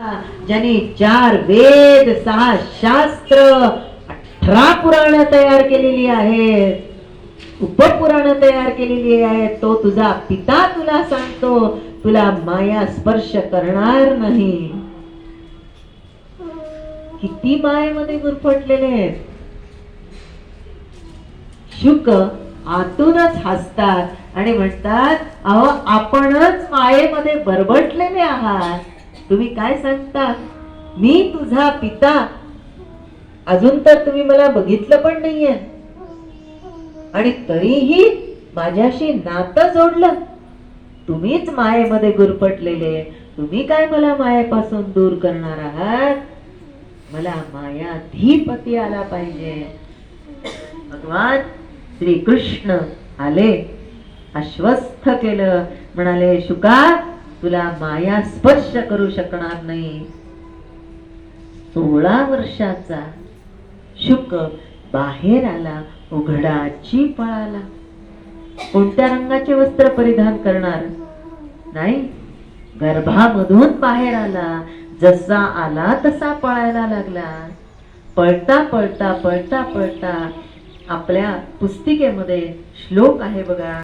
ज्यांनी चार वेद सहा शास्त्र अठरा पुराण तयार केलेली आहेत. उपपुराण तयार केलेली आहेत. तो तुझा पिता तुला सांगतो तुला माया स्पर्श करणार नाही. किती मायेमध्ये गुरफटलेले आहेत. शुक आतूनच हसतात आणि म्हणतात अहो आपणच मायेमध्ये बरबटलेले आहात. तुम्ही काय सांगता? मी तुझा पिता. अजून तर तुम्ही मला बघितलं पण नाहीये. आणि तरीही माझ्याशी नातं जोडलं. तुम्हीच मायेमध्ये गुरपटलेले तुम्ही काय मला मायेपासून दूर करणार आहात? मला मायाधिपती आला पाहिजे. भगवान श्री कृष्ण आले अश्वस्थ केलं. म्हणाले शुका तुला माया स्पर्श करू शकणार नाही. सोळा वर्षाचा शुक बाहेर आला उघडाची पळाला. कोणत्या रंगाचे वस्त्र परिधान करणार? नाही. गर्भामधून बाहेर आला जसा आला तसा पळायला लागला. पळता पळता पळता पळता आपल्या पुस्तिकेमध्ये श्लोक आहे बघा.